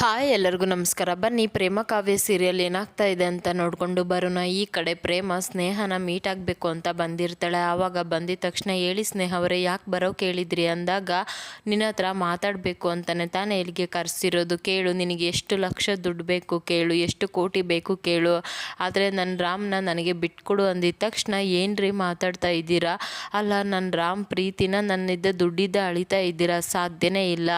Hi, ಎಲ್ಲರಿಗೂ ನಮಸ್ಕಾರ. ಬನ್ನಿ, ಪ್ರೇಮ ಕಾವ್ಯ ಸೀರಿಯಲ್ ಏನಾಗ್ತಾ ಇದೆ ಅಂತ ನೋಡಿಕೊಂಡು ಬರೋಣ. ಈ ಕಡೆ ಪ್ರೇಮ, ಸ್ನೇಹನ ಮೀಟ್ ಆಗಬೇಕು ಅಂತ ಬಂದಿರ್ತಾಳೆ. ಆವಾಗ ಬಂದಿದ ತಕ್ಷಣ ಹೇಳಿ, ಸ್ನೇಹ ಅವರೇ, ಯಾಕೆ ಬರೋ ಕೇಳಿದ್ರಿ? ಅಂದಾಗ, ನಿನ್ನ ಹತ್ರ ಮಾತಾಡಬೇಕು ಅಂತಲೇ ತಾನೇ ಇಲ್ಲಿಗೆ ಕರೆಸಿರೋದು. ಕೇಳು, ನಿನಗೆ ಎಷ್ಟು ಲಕ್ಷ ದುಡ್ಡು ಬೇಕು ಕೇಳು, ಎಷ್ಟು ಕೋಟಿ ಬೇಕು ಕೇಳು. ಆದರೆ ನನ್ನ ರಾಮ್ನ ನನಗೆ ಬಿಟ್ಕೊಡು ಅಂದಿದ ತಕ್ಷಣ ಏನು ರೀ ಮಾತಾಡ್ತಾ ಇದ್ದೀರಾ? ಅಲ್ಲ ನನ್ನ ರಾಮ್ ಪ್ರೀತಿನ ನನ್ನಿದ್ದ ದುಡ್ಡಿದ್ದ ಅಳಿತಾ ಇದ್ದೀರಾ? ಸಾಧ್ಯನೇ ಇಲ್ಲ.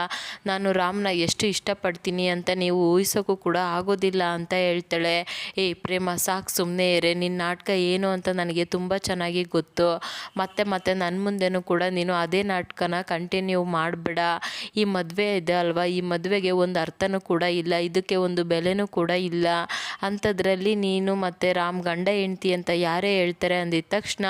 ನಾನು ರಾಮ್ನ ಎಷ್ಟು ಇಷ್ಟಪಡ್ತೀನಿ ಅಂತ ನೀವು ಊಹಿಸೋಕ್ಕೂ ಕೂಡ ಆಗೋದಿಲ್ಲ ಅಂತ ಹೇಳ್ತಾಳೆ. ಏ ಪ್ರೇಮ, ಸಾಕು ಸುಮ್ಮನೆ ಇರೆ. ನಿನ್ನ ನಾಟಕ ಏನು ಅಂತ ನನಗೆ ತುಂಬ ಚೆನ್ನಾಗಿ ಗೊತ್ತು. ಮತ್ತೆ ಮತ್ತೆ ನನ್ನ ಮುಂದೆನೂ ಕೂಡ ನೀನು ಅದೇ ನಾಟಕನ ಕಂಟಿನ್ಯೂ ಮಾಡಬೇಡ. ಈ ಮದುವೆ ಇದೆ ಅಲ್ವಾ? ಈ ಮದುವೆಗೆ ಒಂದು ಅರ್ಥನೂ ಕೂಡ ಇಲ್ಲ. ಇದಕ್ಕೆ ಒಂದು ಬೆಲೆನೂ ಕೂಡ ಇಲ್ಲ. ಅಂಥದ್ರಲ್ಲಿ ನೀನು ಮತ್ತು ರಾಮ್ ಗಂಡ ಹೆಂಡ್ತಿ ಅಂತ ಯಾರೇ ಹೇಳ್ತಾರೆ ಅಂದಿದ್ದ ತಕ್ಷಣ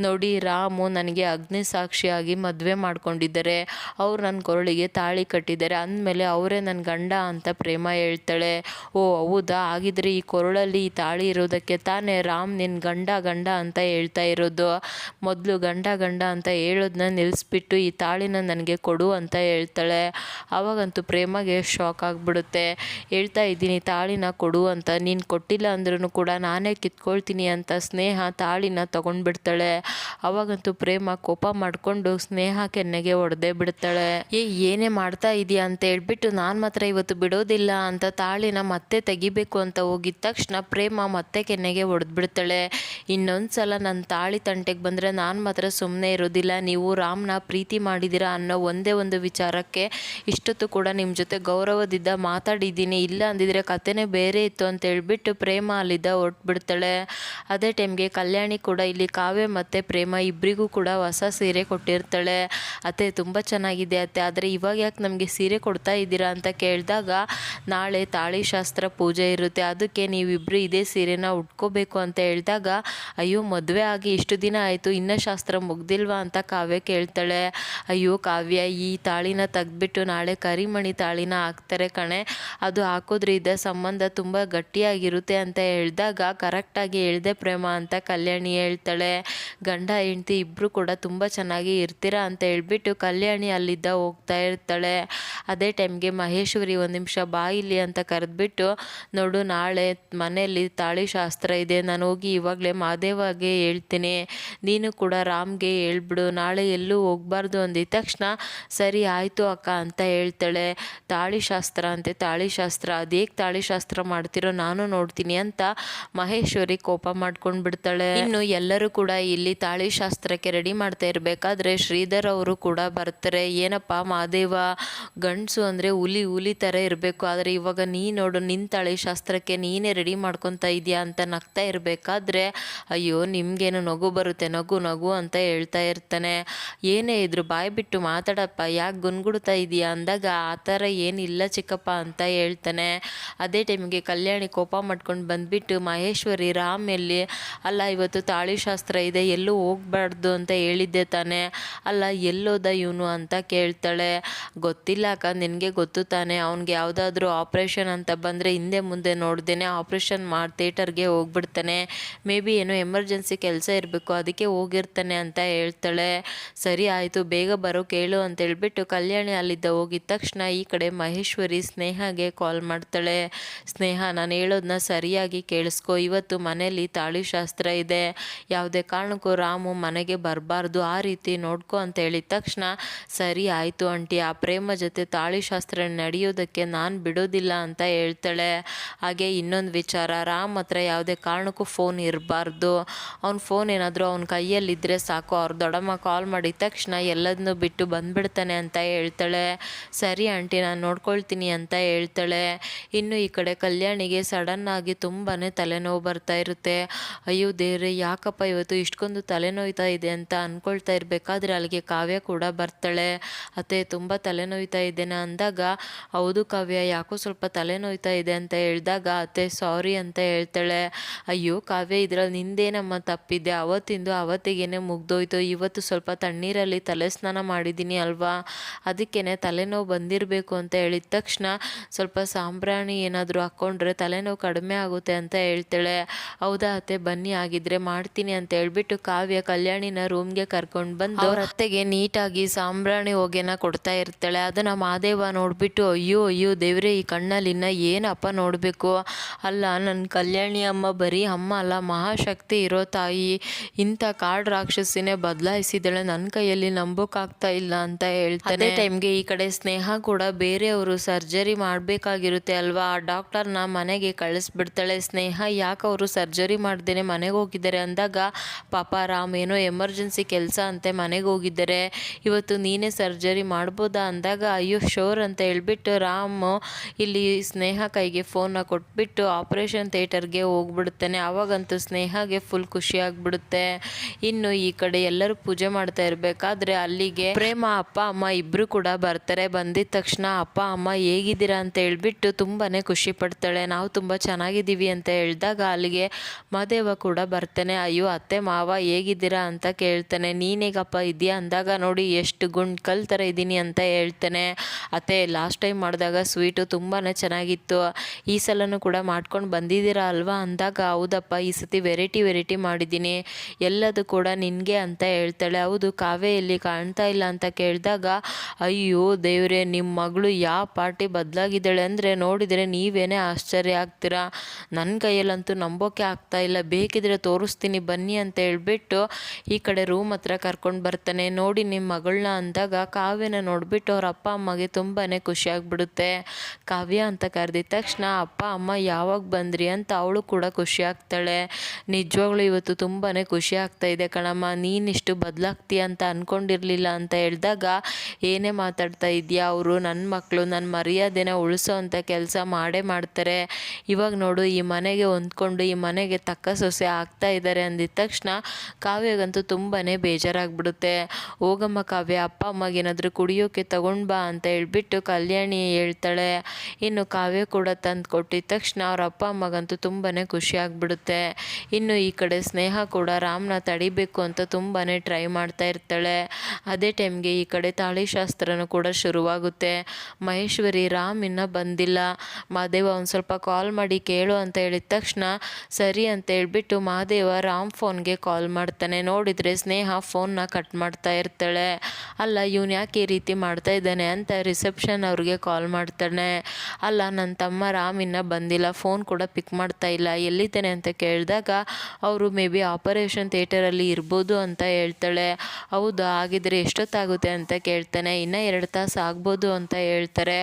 ನೋಡಿ ರಾಮು ನನಗೆ ಅಗ್ನಿ ಸಾಕ್ಷಿಯಾಗಿ ಮದುವೆ ಮಾಡ್ಕೊಂಡಿದ್ದಾರೆ. ಅವ್ರು ನನ್ನ ಕೊರಳಿಗೆ ತಾಳಿ ಕಟ್ಟಿದ್ದಾರೆ. ಅಂದಮೇಲೆ ಅವರೇ ನನ್ನ ಗಂಡ ಅಂತ ಪ್ರೇಮ ಹೇಳ್ತಾಳೆ. ಓ, ಹೌದಾ? ಹಾಗಿದ್ರೆ ಈ ಕೊರಳಲ್ಲಿ ಈ ತಾಳಿ ಇರೋದಕ್ಕೆ ತಾನೇ ರಾಮ್ ನಿನ್ನ ಗಂಡ ಗಂಡ ಅಂತ ಹೇಳ್ತಾ ಇರೋದು. ಮೊದಲು ಗಂಡ ಗಂಡ ಅಂತ ಹೇಳೋದನ್ನ ನಿಲ್ಲಿಸ್ಬಿಟ್ಟು ಈ ತಾಳಿನ ನನಗೆ ಕೊಡು ಅಂತ ಹೇಳ್ತಾಳೆ. ಆವಾಗಂತೂ ಪ್ರೇಮಗೆ ಶಾಕ್ ಆಗಿಬಿಡುತ್ತೆ. ಹೇಳ್ತಾ ಇದ್ದೀನಿ ತಾಳಿನ ಕೊಡು ಅಂತ. ನೀನು ಕೊಟ್ಟಿಲ್ಲ ಅಂದ್ರೂ ಕೂಡ ನಾನೇ ಕಿತ್ಕೊಳ್ತೀನಿ ಅಂತ ಸ್ನೇಹ ತಾಳಿನ ತಗೊಂಡ್ಬಿಡ್ತಾಳೆ. ಅವಾಗಂತೂ ಪ್ರೇಮ ಕೋಪ ಮಾಡಿಕೊಂಡು ಸ್ನೇಹ ಕೆನ್ನೆಗೆ ಹೊಡೆದೇ ಬಿಡ್ತಾಳೆ. ಏ, ಏನೇ ಮಾಡ್ತಾ ಇದೀಯ ಅಂತ ಹೇಳ್ಬಿಟ್ಟು ನಾನು ಮಾತ್ರ ಇವತ್ತು ಬಿಡೋದಿಲ್ಲ ಅಂತ ತಾಳಿನ ಮತ್ತೆ ತೆಗಿಬೇಕು ಅಂತ ಹೋಗಿದ ತಕ್ಷಣ ಪ್ರೇಮ ಮತ್ತೆ ಕೆನ್ನೆಗೆ ಹೊಡೆದ್ಬಿಡ್ತಾಳೆ. ಇನ್ನೊಂದು ಸಲ ನನ್ನ ತಾಳಿ ತಂಟೆಗೆ ಬಂದರೆ ನಾನು ಮಾತ್ರ ಸುಮ್ಮನೆ ಇರೋದಿಲ್ಲ. ನೀವು ರಾಮ್ನ ಪ್ರೀತಿ ಮಾಡಿದ್ದೀರಾ ಅನ್ನೋ ಒಂದೇ ಒಂದು ವಿಚಾರಕ್ಕೆ ಇಷ್ಟೊತ್ತು ಕೂಡ ನಿಮ್ಮ ಜೊತೆ ಗೌರವದಿಂದ ಮಾತಾಡಿದ್ದೀನಿ. ಇಲ್ಲ ಅಂದಿದ್ರೆ ಕತೆನೇ ಬೇರೆ ಇತ್ತು ಅಂತ ಹೇಳ್ಬಿಟ್ಟು ಪ್ರೇಮ ಅಲ್ಲಿದ್ದ ಹೊರಟ್ಬಿಡ್ತಾಳೆ. ಅದೇ ಟೈಮ್ಗೆ ಕಲ್ಯಾಣಿ ಕೂಡ ಇಲ್ಲಿ ಕಾವ್ಯ ಮತ್ತು ಪ್ರೇಮ ಇಬ್ಬರಿಗೂ ಕೂಡ ಹೊಸ ಸೀರೆ ಕೊಟ್ಟಿರ್ತಾಳೆ. ಅತ್ತೆ, ತುಂಬ ಚೆನ್ನಾಗಿದೆ ಅತ್ತೆ. ಆದರೆ ಇವಾಗ ಯಾಕೆ ನಮಗೆ ಸೀರೆ ಕೊಡ್ತಾ ಇದ್ದೀರಾ ಅಂತ ಕೇಳಿದಾಗ ನಾಳೆ ತಾಳಿ ಶಾಸ್ತ್ರ ಪೂಜೆ ಇರುತ್ತೆ. ಅದಕ್ಕೆ ನೀವಿಬ್ಬರು ಇದೇ ಸೀರೆನ ಉಟ್ಕೋಬೇಕು ಅಂತ ಹೇಳಿದಾಗ, ಅಯ್ಯೋ, ಮದುವೆ ಆಗಿ ಇಷ್ಟು ದಿನ ಆಯಿತು, ಇನ್ನೂ ಶಾಸ್ತ್ರ ಮುಗ್ದಿಲ್ವಾ? ಅಂತ ಕಾವ್ಯ ಕೇಳ್ತಾಳೆ. ಅಯ್ಯೋ, ಕಾವ್ಯ, ಈ ತಾಳಿನ ತೆಗೆದ್ಬಿಟ್ಟು ನಾಳೆ ಕರಿಮಣಿ ತಾಳಿನ ಹಾಕ್ತಾರೆ ಕಣೆ. ಅದು ಹಾಕೋದ್ರಿಂದ ಸಂಬಂಧ ತುಂಬ ಗಟ್ಟಿಯಾಗಿರುತ್ತೆ ಅಂತ ಹೇಳಿದಾಗ, ಕರೆಕ್ಟಾಗಿ ಹೇಳ್ದೆ ಪ್ರೇಮ ಅಂತ ಕಲ್ಯಾಣಿ ಹೇಳ್ತಾಳೆ. ಗಂಡ, ಹೆಂಡತಿ ಇಬ್ಬರು ಕೂಡ ತುಂಬ ಚೆನ್ನಾಗಿ ಇರ್ತೀರಾ ಅಂತ ಹೇಳ್ಬಿಟ್ಟು ಕಲ್ಯಾಣಿ ಅಲ್ಲಿದ್ದ ಹೋಗ್ತಾ ಇರ್ತಾಳೆ. ಅದೇ ಟೈಮ್ಗೆ ಮಹೇಶ್ವರಿ ಒಂದು ನಿಮಿಷ ಬಾ ಇಲ್ಲಿ ಅಂತ ಕರೆದ್ಬಿಟ್ಟು, ನೋಡು, ನಾಳೆ ಮನೆಯಲ್ಲಿ ತಾಳಿ ಶಾಸ್ತ್ರ ಇದೆ. ನಾನು ಹೋಗಿ ಇವಾಗಲೇ ಮಾದೇವಾಗೆ ಹೇಳ್ತೀನಿ. ನೀನು ಕೂಡ ರಾಮ್ಗೆ ಹೇಳ್ಬಿಡು. ನಾಳೆ ಎಲ್ಲೂ ಹೋಗ್ಬಾರ್ದು ಅಂದಿದ ತಕ್ಷಣ, ಸರಿ, ಆಯಿತು ಅಕ್ಕ ಅಂತ ಹೇಳ್ತಾಳೆ. ತಾಳಿ ಶಾಸ್ತ್ರ ಅಂತೆ, ತಾಳಿ ಶಾಸ್ತ್ರ. ಅದೇಗೆ ತಾಳಿ ಶಾಸ್ತ್ರ ಮಾಡ್ತಿರೋ ನಾನು ನೋಡ್ತೀನಿ ಅಂತ ಮಹೇಶ್ವರಿ ಕೋಪ ಮಾಡ್ಕೊಂಡು ಬಿಡ್ತಾಳೆ. ಇನ್ನು ಎಲ್ಲರೂ ಕೂಡ ಇಲ್ಲಿ ತಾಳಿ ಶಾಸ್ತ್ರಕ್ಕೆ ರೆಡಿ ಮಾಡ್ತಾ ಇರಬೇಕಾದ್ರೆ ಶ್ರೀಧರ್ ಅವರು ಕೂಡ ಬರ್ತಾರೆ. ಏನಪ್ಪ ಮಾದೇವ ಗಂಡಸು ಅಂದರೆ ಹುಲಿ ಹುಲಿ ಥರ ಇರಬೇಕು. ಆದರೆ ಇವಾಗ ನೀ ನೋಡು ನಿನ್ನ ತಾಳಿ ಶಾಸ್ತ್ರಕ್ಕೆ ನೀನೇ ರೆಡಿ ಮಾಡ್ಕೊತಾ ಇದೆಯಾ ಅಂತ ನಗ್ತಾ ಇರಬೇಕಾದ್ರೆ, ಅಯ್ಯೋ, ನಿಮಗೇನು ನಗು ಬರುತ್ತೆ, ನಗು ನಗು ಅಂತ ಹೇಳ್ತಾ ಇರ್ತಾನೆ. ಏನೇ ಇದ್ರು ಬಾಯಿ ಬಿಟ್ಟು ಮಾತಾಡಪ್ಪ, ಯಾಕೆ ಗುನ್ಗುಡ್ತಾ ಇದೆಯಾ ಅಂದಾಗ, ಆ ಥರ ಏನಿಲ್ಲ ಚಿಕ್ಕಪ್ಪ ಅಂತ ಹೇಳ್ತಾನೆ. ಅದೇ ಟೈಮಿಗೆ ಕಲ್ಯಾಣಿ ಕೋಪ ಮಾಡ್ಕೊಂಡು ಬಂದುಬಿಟ್ಟು ಮಹೇಶ್ವರಿ ರಾಮ್ ಎಲ್ಲಿ, ಅಲ್ಲ, ಇವತ್ತು ತಾಳಿ ಶಾಸ್ತ್ರ ಇದೆ, ಎಲ್ಲೂ ಹೋಗ್ಬಾರ್ದು ಅಂತ ಹೇಳಿದ್ದೆ ತಾನೆ. ಅಲ್ಲ, ಎಲ್ಲೋದ ಇವನು ಅಂತ ಕೇಳ್ತಾಳೆ. ಗೊತ್ತಿಲ್ಲ ಅಕ್ಕ, ನಿನಗೆ ಗೊತ್ತು ತಾನೆ, ಅವ್ನಿಗೆ ಯಾವುದಾದ್ರೂ ಆಪ್ರೇಷನ್ ಅಂತ ಬಂದರೆ ಹಿಂದೆ ಮುಂದೆ ನೋಡ್ದೇ ಆಪ್ರೇಷನ್ ಮಾಡಿ ಥಿಯೇಟರ್ಗೆ ಹೋಗ್ಬಿಡ್ತಾನೆ. ಮೇ ಬಿ ಏನೋ ಎಮರ್ಜೆನ್ಸಿ ಕೆಲಸ ಇರಬೇಕು, ಅದಕ್ಕೆ ಹೋಗಿರ್ತಾನೆ ಅಂತ ಹೇಳ್ತಾಳೆ. ಸರಿ ಆಯಿತು, ಬೇಗ ಬರೋ ಕೇಳು ಅಂತ ಹೇಳ್ಬಿಟ್ಟು ಕಲ್ಯಾಣಿ ಅಲ್ಲಿದ್ದ ಹೋಗಿದ ತಕ್ಷಣ ಈ ಕಡೆ ಮಹೇಶ್ವರಿ ಸ್ನೇಹಗೆ ಕಾಲ್ ಮಾಡ್ತಾಳೆ. ಸ್ನೇಹ, ನಾನು ಹೇಳೋದನ್ನ ಸರಿಯಾಗಿ ಕೇಳಿಸ್ಕೊ. ಇವತ್ತು ಮನೇಲಿ ತಾಳಿ ಶಾಸ್ತ್ರ ಇದೆ. ಯಾವುದೇ ಕಾರಣಕ್ಕೂ ರಾಮು ಮನೆಗೆ ಬರಬಾರ್ದು, ಆ ರೀತಿ ನೋಡ್ಕೊ ಅಂತ ಹೇಳಿದ ತಕ್ಷಣ, ಸರಿ ಆಯಿತು ಆಂಟಿ, ಆ ಪ್ರೇಮ ಜೊತೆ ತಾಳಿ ಶಾಸ್ತ್ರ ನಡೆಯೋದಕ್ಕೆ ನಾನು ಬಿಡೋದಿಲ್ಲ ಅಂತ ಹೇಳ್ತಾಳೆ. ಹಾಗೆ ಇನ್ನೊಂದು ವಿಚಾರ, ರಾಮ್ ಹತ್ರ ಯಾವುದೇ ಕಾರಣಕ್ಕೂ ಫೋನ್ ಇರಬಾರ್ದು. ಅವ್ನ ಫೋನ್ ಏನಾದರೂ ಅವ್ನ ಕೈಯಲ್ಲಿದ್ದರೆ ಸಾಕು, ಅವ್ರ ದೊಡ್ಡಮ್ಮ ಕಾಲ್ ಮಾಡಿದ ತಕ್ಷಣ ಎಲ್ಲದನ್ನೂ ಬಿಟ್ಟು ಬಂದ್ಬಿಡ್ತಾನೆ ಅಂತ ಹೇಳ್ತಾಳೆ. ಸರಿ ಆಂಟಿ, ನಾನು ನೋಡ್ಕೊಳ್ತೀನಿ ಅಂತ ಹೇಳ್ತಾಳೆ. ಇನ್ನು ಈ ಕಡೆ ಕಲ್ಯಾಣಿಗೆ ಸಡನ್ನಾಗಿ ತುಂಬಾ ತಲೆನೋವು ಬರ್ತಾ ಇರುತ್ತೆ. ಅಯ್ಯೋ ದೇವ್ರೆ, ಯಾಕಪ್ಪ ಇವತ್ತು ಇಷ್ಟೊಂದು ತಲೆನೋಯ್ತಾ ಇದೆ ಅಂತ ಅಂದ್ಕೊಳ್ತಾ ಇರಬೇಕಾದ್ರೆ ಅಲ್ಲಿಗೆ ಕಾವ್ಯ ಕೂಡ ಬರ್ತಾಳೆ. ಅತ್ತೆ, ತುಂಬ ತಲೆನೋಯ್ತಾ ಇದ್ದೇನೆ ಅಂದಾಗ, ಹೌದು ಕಾವ್ಯ ಯಾಕೋ ಸ್ವಲ್ಪ ತಲೆನೋಯ್ತಾ ಇದೆ ಅಂತ ಹೇಳಿದಾಗ, ಅತ್ತೆ, ಸಾರಿ ಅಂತ ಹೇಳ್ತಾಳೆ. ಅಯ್ಯೋ, ಕಾವ್ಯ, ಇದ್ರಲ್ಲಿ ನಿಂದೇನಮ್ಮ ತಪ್ಪಿದೆ? ಅವತ್ತಿಂದು ಅವತ್ತಿಗೇನೆ ಮುಗ್ದೋಯ್ತು. ಇವತ್ತು ಸ್ವಲ್ಪ ತಣ್ಣೀರಲ್ಲಿ ತಲೆ ಸ್ನಾನ ಮಾಡಿದ್ದೀನಿ ಅಲ್ವಾ? ಅದಕ್ಕೇನೆ ತಲೆನೋವು ಬಂದಿರಬೇಕು ಅಂತ ಹೇಳಿದ ತಕ್ಷಣ ಸ್ವಲ್ಪ ಸಾಂಬ್ರಾಣಿ ಏನಾದರೂ ಹಾಕ್ಕೊಂಡ್ರೆ ತಲೆನೋವು ಕಡಿಮೆ ಆಗುತ್ತೆ ಅಂತ ಹೇಳ್ತಾಳೆ. ಹೌದಾ ಅತ್ತೆ, ಬನ್ನಿ ಆಗಿದ್ರೆ ಮಾಡ್ತೀನಿ ಅಂತ ಹೇಳ್ಬಿಟ್ಟು ಕಾವ್ಯ ಕಲ್ಯಾಣಿನ ರೂಮ್ಗೆ ಕರ್ಕೊಂಡು ಬಂದು ಅವ್ರ ಅತ್ತೆಗೆ ನೀಟಾಗಿ ಸಾಂಬ್ರಾಣಿ ಹೊಗೆನ ಕೊಡ್ತಾ ಇರ್ತಾಳೆ. ಅದನ್ನ ಮಾದೇವ ನೋಡ್ಬಿಟ್ಟು, ಅಯ್ಯೋ ಅಯ್ಯೋ ದೇವ್ರೆ, ಈ ಕಣ್ಣಲ್ಲಿ ಇನ್ನು ಏನಪ್ಪ ನೋಡಬೇಕು? ಅಲ್ಲ ನನ್ನ ಕಲ್ಯಾಣಿ ಅಮ್ಮ ಬರೀ ಅಮ್ಮ ಅಲ್ಲ, ಮಹಾಶಕ್ತಿ ಇರೋ ತಾಯಿ, ಇಂಥ ಕಾಡು ರಾಕ್ಷಸಿನೇ ಬದಲಾಯಿಸಿದಳೆ ನನ್ನ ಕೈಯಲ್ಲಿ ನಂಬೋಕ್ಕಾಗ್ತಾ ಇಲ್ಲ ಅಂತ ಹೇಳ್ತಾನೆ. ಟೈಮ್ಗೆ ಈ ಕಡೆ ಸ್ನೇಹ ಕೂಡ ಬೇರೆಯವರು ಸರ್ಜರಿ ಮಾಡಬೇಕಾಗಿರುತ್ತೆ ಅಲ್ವಾ? ಆ ಡಾಕ್ಟರ್ನ ಮನೆಗೆ ಕಳಿಸ್ಬಿಡ್ತಾಳೆ. ಸ್ನೇಹ, ಯಾಕೆ ಅವರು ಸರ್ಜರಿ ಮಾಡ್ದೇನೆ ಮನೆಗೆ ಹೋಗಿದ್ದಾರೆ? ಅಂದಾಗ, ಪಾಪ ರಾಮ್ ಏನೋ ಎಮರ್ಜೆನ್ಸಿ ಕೆಲಸ ಅಂತೆ ಮನೆಗೆ ಹೋಗಿದ್ದಾರೆ. ಇವತ್ತು ನೀನೇ ಸರ್ಜರಿ ಮಾಡ್ಬೋದಾ? ಅಂದಾಗ, ಅಯ್ಯೋ ಶೋರ್ ಅಂತ ಹೇಳ್ಬಿಟ್ಟು ರಾಮ್ ಇಲ್ಲಿ ಸ್ನೇಹ ಕೈಗೆ ಫೋನ್ನ ಕೊಟ್ಬಿಟ್ಟು ಆಪರೇಷನ್ ಥಿಯೇಟರ್ಗೆ ಹೋಗ್ಬಿಡುತ್ತಾನೆ. ಆವಾಗಂತೂ ಸ್ನೇಹಗೆ ಫುಲ್ ಖುಷಿ ಆಗ್ಬಿಡುತ್ತೆ. ಇನ್ನು ಈ ಕಡೆ ಎಲ್ಲರೂ ಪೂಜೆ ಮಾಡ್ತಾ ಇರಬೇಕಾದ್ರೆ ಅಲ್ಲಿಗೆ ಪ್ರೇಮ, ಅಪ್ಪ, ಅಮ್ಮ ಇಬ್ಬರು ಕೂಡ ಬರ್ತಾರೆ. ಬಂದಿದ ತಕ್ಷಣ ಅಪ್ಪ, ಅಮ್ಮ ಹೇಗಿದ್ದೀರಾ ಅಂತ ಹೇಳ್ಬಿಟ್ಟು ತುಂಬಾ ಖುಷಿ ಪಡ್ತಾಳೆ. ನಾವು ತುಂಬ ಚೆನ್ನಾಗಿದ್ದೀವಿ ಅಂತ ಹೇಳಿದಾಗ ಅಲ್ಲಿಗೆ ಮಹದೇವ ಕೂಡ ಬರ್ತಾನೆ. ಅಯ್ಯೋ, ಅತ್ತೆ, ಮಾವ ಹೇಗಿದ್ದೀರಾ ಅಂತ ಕೇಳ್ತಾನೆ. ನೀನೇಗಪ್ಪ ಇದೆಯಾ ಅಂದಾಗ ನೋಡಿ, ಎಷ್ಟು ಗುಂಡ್ ಥರ ಇದ್ದೀನಿ ಅಂತ ಹೇಳ್ತಾನೆ. ಅತ್ತೆ ಲಾಸ್ಟ್ ಟೈಮ್ ಮಾಡಿದಾಗ ಸ್ವೀಟು ತುಂಬಾ ಚೆನ್ನಾಗಿತ್ತು. ಈ ಸಲನೂ ಕೂಡ ಮಾಡ್ಕೊಂಡು ಬಂದಿದ್ದೀರಾ ಅಲ್ವಾ? ಅಂದಾಗ, ಹೌದಪ್ಪ, ಈ ಸತಿ ವೆರೈಟಿ ವೆರೈಟಿ ಮಾಡಿದ್ದೀನಿ. ಎಲ್ಲದು ಕೂಡ ನಿನಗೆ ಅಂತ ಹೇಳ್ತಾಳೆ. ಹೌದು ಕಾವೇಯಲ್ಲಿ ಕಾಣ್ತಾ ಇಲ್ಲ ಅಂತ ಕೇಳಿದಾಗ, ಅಯ್ಯೋ ದೇವ್ರೆ ನಿಮ್ಮ ಮಗಳು ಯಾವ ಪಾರ್ಟಿ ಬದಲಾಗಿದ್ದಾಳೆ ಅಂದರೆ ನೋಡಿದರೆ ನೀವೇನೇ ಆಶ್ಚರ್ಯ ಆಗ್ತೀರಾ? ನನ್ನ ಕೈಯಲ್ಲಂತೂ ನಂಬೋಕೆ ಆಗ್ತಾ ಇಲ್ಲ. ಬೇಕಿದ್ರೆ ತೋರಿಸ್ತೀನಿ, ಬನ್ನಿ ಅಂತ ಹೇಳ್ಬಿಟ್ಟು ಈ ಕಡೆ ರೂಮ್ ಹತ್ರ ಕರ್ಕೊಂಡು ಬರ್ತಾನೆ. ನೋಡಿ ನಿಮ್ಮ ಮಗಳನ್ನ ಅಂದಾಗ, ಕಾವ್ಯನ ನೋಡಿಬಿಟ್ಟು ಅವ್ರ ಅಪ್ಪ ಅಮ್ಮಗೆ ತುಂಬಾ ಖುಷಿ ಆಗ್ಬಿಡುತ್ತೆ. ಕಾವ್ಯ ಅಂತ ಕರೆದಿದ್ದ ತಕ್ಷಣ, ಅಪ್ಪ, ಅಮ್ಮ, ಯಾವಾಗ ಬಂದ್ರಿ? ಅಂತ ಅವಳು ಕೂಡ ಖುಷಿ ಆಗ್ತಾಳೆ. ನಿಜವಾಗ್ಲೂ ಇವತ್ತು ತುಂಬಾ ಖುಷಿ ಆಗ್ತಾ ಇದೆ ಕಣಮ್ಮ. ನೀನಿಷ್ಟು ಬದಲಾಗ್ತೀಯ ಅಂತ ಅಂದ್ಕೊಂಡಿರಲಿಲ್ಲ ಅಂತ ಹೇಳಿದಾಗ, ಏನೇ ಮಾತಾಡ್ತಾ ಇದೆಯಾ ಅವರು? ನನ್ನ ಮಕ್ಕಳು ನನ್ನ ಮರ್ಯಾದೆನ ಉಳಿಸೋ ಅಂಥ ಕೆಲಸ ಮಾಡೇ ಮಾಡ್ತಾರೆ. ಇವಾಗ ನೋಡು, ಈ ಮನೆಗೆ ಹೊಂದ್ಕೊಂಡು, ಈ ಮನೆಗೆ ತಕ್ಕ ಸೊಸೆ ಆಗ್ತಾ ಇದ್ದಾರೆ ಅಂದಿದ ತಕ್ಷಣ ಕಾವ್ಯಗಂತೂ ತುಂಬಾ ಬೇಜಾರಾಗ್ಬಿಡುತ್ತೆ. ಹೋಗಮ್ಮ ಕಾವ್ಯ, ಅಪ್ಪ ಅಮ್ಮಗೇನಾದರೂ ಕುಡಿಯೋಕೆ ತಗೊಂಡು ಬಾ ಅಂತ ಹೇಳ್ಬಿಟ್ಟು ಕಲ್ಯಾಣಿ ಹೇಳ್ತಾಳೆ, ಇನ್ನು ಕಾವ್ಯ ಕೂಡ ತಂದು ಕೊಟ್ಟಿದ ತಕ್ಷಣ ಅವ್ರ ಅಪ್ಪ ಅಮ್ಮಗಂತೂ ತುಂಬಾ ಖುಷಿ ಆಗ್ಬಿಡುತ್ತೆ. ಇನ್ನು ಈ ಕಡೆ ಸ್ನೇಹ ಕೂಡ ರಾಮ್ನ ತಡಿಬೇಕು ಅಂತ ತುಂಬಾ ಟ್ರೈ ಮಾಡ್ತಾ ಇರ್ತಾಳೆ. ಅದೇ ಟೈಮ್ಗೆ ಈ ಕಡೆ ತಾಳಿಶಾಸ್ತ್ರನೂ ಕೂಡ ಶುರುವಾಗುತ್ತೆ. ಮಹೇಶ್ವರಿ, ರಾಮ್ ಇನ್ನೂ ಬಂದಿಲ್ಲ. ಮಹಾದೇವ ಒಂದು ಸ್ವಲ್ಪ ಕಾಲ್ ಮಾಡಿ ಕೇಳು ಅಂತ ಹೇಳಿದ ತಕ್ಷಣ, ಸರಿ ಅಂತ ಹೇಳಿಬಿಟ್ಟು ಮಹಾದೇವ ರಾಮ್ ಫೋನ್ಗೆ ಕಾಲ್ ಮಾಡ್ತಾನೆ. ನೋಡಿದರೆ ಸ್ನೇಹ ಫೋನ್ನ ಕಟ್ ಮಾಡ್ತಾ ಇರ್ತಾಳೆ. ಅಲ್ಲ, ಇವನು ಯಾಕೆ ಈ ರೀತಿ ಮಾಡ್ತಾ ಇದ್ದಾನೆ? ಅಂತ ರಿಸೆಪ್ಷನ್ ಅವ್ರಿಗೆ ಕಾಲ್ ಮಾಡ್ತಾನೆ ಅಲ್ಲ ನನ್ನ ತಮ್ಮ ರಾಮ್ ಇನ್ನೂ ಬಂದಿಲ್ಲ ಫೋನ್ ಕೂಡ ಪಿಕ್ ಮಾಡ್ತಾ ಇಲ್ಲ, ಎಲ್ಲಿದ್ದಾನೆ ಅಂತ ಕೇಳಿದಾಗ, ಅವರು ಮೇ ಬಿ ಆಪರೇಷನ್ ಥಿಯೇಟರಲ್ಲಿ ಇರ್ಬೋದು ಅಂತ ಹೇಳ್ತಾಳೆ. ಹೌದು, ಹಾಗಿದ್ರೆ ಎಷ್ಟೊತ್ತಾಗುತ್ತೆ ಅಂತ ಕೇಳ್ತಾನೆ, ಇನ್ನೂ ಎರಡು ತಾಸು ಆಗ್ಬೋದು ಅಂತ ಹೇಳ್ತಾರೆ.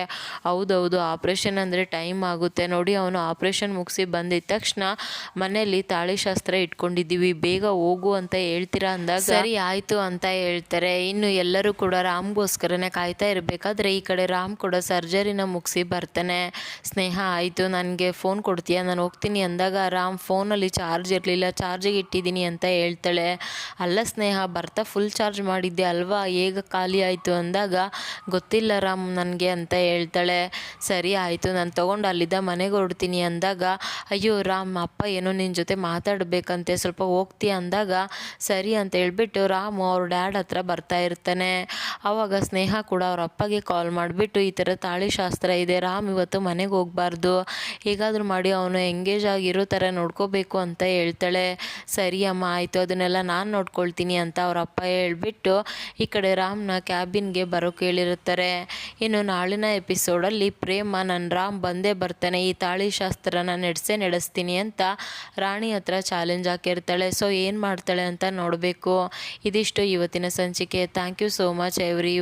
ಹೌದೌದು ಆಪ್ರೇಷನ್ ಅಂದರೆ ಟೈಮ್ ಆಗುತ್ತೆ. ನೋಡಿ, ಅವನು ಆಪ್ರೇಷನ್ ಮುಗಿಸಿ ಬಂದಿದ್ದ ತಕ್ಷಣ ಮನೆಯಲ್ಲಿ ತಾಳಿಶಾಸ್ತ್ರ ಇಟ್ಕೊಂಡಿದ್ದೀವಿ, ಬೇಗ ಹೋಗು ಅಂತ ಹೇಳ್ತೀರಾ ಅಂದಾಗ ಸರಿ, ಆಯಿತು ಅಂತ ಹೇಳ್ತಾರೆ. ಇನ್ನು ಎಲ್ಲರೂ ಕೂಡ ರಾಮ್ಗೋಸ್ಕರನೇ ಕಾಯ್ತಾ ಇರಬೇಕಾದ್ರೆ ಈ ಕಡೆ ರಾಮ್ ಕೂಡ ಸರ್ಜರಿನ ಮುಗಿಸಿ ಬರ್ತಾನೆ, ಸ್ನೇಹ, ಆಯಿತು, ನನಗೆ ಫೋನ್ ಕೊಡ್ತೀಯಾ? ನಾನು ಹೋಗ್ತೀನಿ. ಅಂದಾಗ ರಾಮ್ ಫೋನಲ್ಲಿ ಚಾರ್ಜ್ ಇರಲಿಲ್ಲ. ಚಾರ್ಜಿಗೆ ಇಟ್ಟಿದ್ದೀನಿ ಅಂತ ಹೇಳ್ತಾಳೆ. ಅಲ್ಲ ಸ್ನೇಹ, ಬರ್ತಾ ಫುಲ್ ಚಾರ್ಜ್ ಮಾಡಿದ್ದೆ ಅಲ್ವಾ? ಹೇಗೆ ಖಾಲಿ ಆಯಿತು? ಅಂದಾಗ, ಗೊತ್ತಿಲ್ಲ ರಾಮ್ ನನಗೆ ಅಂತ ಹೇಳ್ತಾಳೆ. ಸರಿ, ಆಯಿತು, ನಾನು ತೊಗೊಂಡು ಅಲ್ಲಿದ್ದ ಮನೆಗೆ ಹೊರಡ್ತೀನಿ. ಅಂದಾಗ, ಅಯ್ಯೋ ರಾಮ್, ಅಪ್ಪ ಏನೋ ನಿನ್ನ ಜೊತೆ ಮಾತಾಡಬೇಕಂತೆ, ಸ್ವಲ್ಪ ಹೋಗ್ತೀಯ? ಅಂದಾಗ, ಸರಿ ಅಂತ ಹೇಳ್ಬಿಟ್ಟು ರಾಮು ಅವ್ರ ಡ್ಯಾಡ್ ಹತ್ರ ಬರ್ತಾ ಇರ್ತಾನೆ. ಆವಾಗ ಸ್ನೇಹ ಕೂಡ ಅವ್ರ ಅಪ್ಪಗೆ ಕಾಲ್ ಮಾಡಿಬಿಟ್ಟು, ಈ ಥರ ತಾಳಿಶಾಸ್ತ್ರ ಇದೆ. ರಾಮ್ ಇವತ್ತು ಮನೆಗೆ ಹೋಗ್ಬಾರ್ದು. ಹೇಗಾದರೂ ಮಾಡಿ ಅವನು ಎಂಗೇಜ್ ಆಗಿರೋ ಥರ ನೋಡ್ಕೋಬೇಕು ಅಂತ ಹೇಳ್ತಾಳೆ. ಸರಿ ಅಮ್ಮ, ಆಯಿತು. ಅದನ್ನೆಲ್ಲ ನಾನು ನೋಡ್ಕೊಳ್ತೀನಿ ಅಂತ ಅವ್ರ ಅಪ್ಪ ಹೇಳ್ಬಿಟ್ಟು ಈ ಕಡೆ ರಾಮ್ನ ಕ್ಯಾಬಿನ್ಗೆ ಬರೋಕೆ ಹೇಳಿರುತ್ತಾರೆ. ಇನ್ನು ನಾಳಿನ ಎಪಿಸೋಡಲ್ಲಿ ಪ್ರೇಮ ನನ್ನ ರಾಮ್ ಬಂದೇ ಬರ್ತಾನೆ. ಈ ತಾಳಿ ಶಾಸ್ತ್ರನ ನಡೆಸೇ ನಡೆಸ್ತೀನಿ ಅಂತ ರಾಣಿ ಹತ್ರ ಚಾಲೆಂಜ್ ಹಾಕಿರ್ತಾಳೆ. ಸೊ ಏನು ಮಾಡ್ತಾಳೆ ಅಂತ ನೋಡಬೇಕು. ಇದಿಷ್ಟು ಇವತ್ತಿನ ಸಂಚಿಕೆ. Thank you so much every